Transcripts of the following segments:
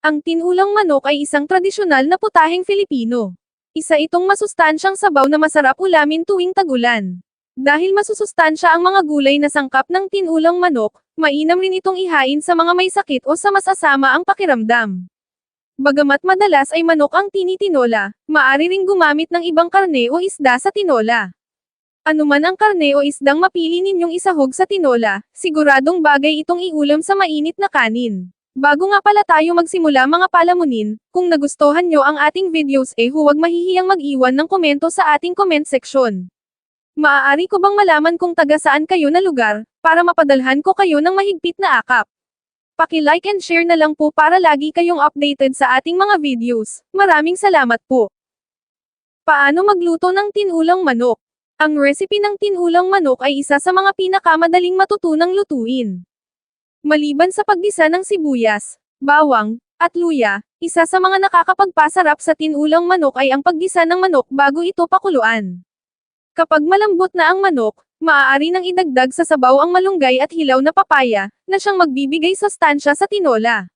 Ang tinulang manok ay isang tradisyonal na putaheng Filipino. Isa itong masustansyang sabaw na masarap ulamin tuwing tagulan. Dahil masusustansya ang mga gulay na sangkap ng tinulang manok, mainam rin itong ihain sa mga may sakit o sa masasama ang pakiramdam. Bagamat madalas ay manok ang tinitinola, maaari ring gumamit ng ibang karne o isda sa tinola. Anuman ang karne o isdang mapili ninyong isahog sa tinola, siguradong bagay itong iulam sa mainit na kanin. Bago nga pala tayo magsimula mga palamunin, kung nagustuhan nyo ang ating videos eh huwag mahihiyang mag-iwan ng komento sa ating comment section. Maaari ko bang malaman kung taga saan kayo na lugar, para mapadalhan ko kayo ng mahigpit na akap? Paki-like and share na lang po para lagi kayong updated sa ating mga videos. Maraming salamat po. Paano magluto ng tinulang manok? Ang recipe ng tinulang manok ay isa sa mga pinakamadaling matutunang lutuin. Maliban sa paggisa ng sibuyas, bawang, at luya, isa sa mga nakakapagpasarap sa tinulang manok ay ang paggisa ng manok bago ito pakuluan. Kapag malambot na ang manok, maaari nang idagdag sa sabaw ang malunggay at hilaw na papaya, na siyang magbibigay sustansya sa tinola.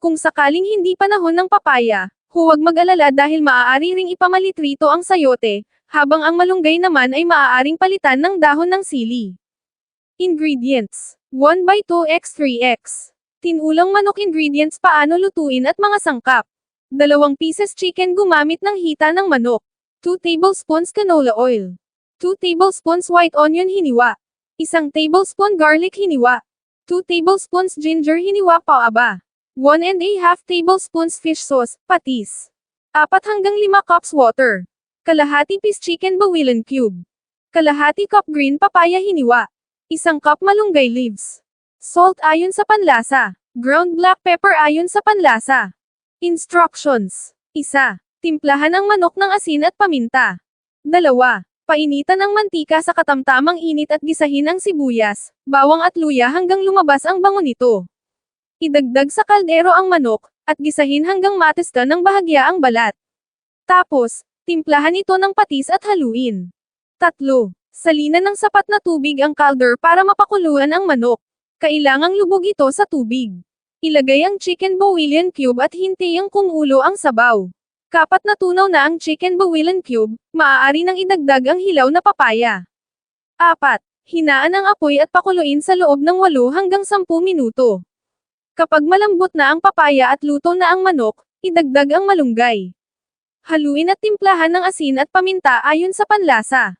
Kung sakaling hindi panahon ng papaya, huwag mag-alala dahil maaari ring ipamalit rito ang sayote, habang ang malunggay naman ay maaaring palitan ng dahon ng sili. Ingredients 1 by 2x 3x Tinulang manok ingredients paano lutuin at mga sangkap. Dalawang pieces chicken gumamit ng hita ng manok. 2 tablespoons canola oil. 2 tablespoons white onion hiniwa. Isang tablespoon garlic hiniwa. 2 tablespoons ginger hiniwa paaba. 1 and a half tablespoons fish sauce, patis. 4 hanggang 5 cups water. Kalahati piece chicken bawilin cube. Kalahati cup green papaya hiniwa. Isang cup malunggay leaves. Salt ayon sa panlasa. Ground black pepper ayon sa panlasa. Instructions. 1. Timplahan ang manok ng asin at paminta. 2. Painitan ang mantika sa katamtamang init at gisahin ang sibuyas, bawang at luya hanggang lumabas ang bango nito. Idagdag sa kaldero ang manok, at gisahin hanggang matesta ng bahagya ang balat. Tapos, timplahan ito ng patis at haluin. 3. Salina ng sapat na tubig ang calder para mapakuluan ang manok. Kailangang lubog ito sa tubig. Ilagay ang chicken bawilian cube at hintayang kumulo ang sabaw. Kapat na tunaw na ang chicken bawilian cube, maaari nang idagdag ang hilaw na papaya. 4. Hinaan ang apoy at pakuluin sa loob ng 8 hanggang 10 minuto. Kapag malambot na ang papaya at luto na ang manok, idagdag ang malunggay. Haluin at timplahan ng asin at paminta ayon sa panlasa.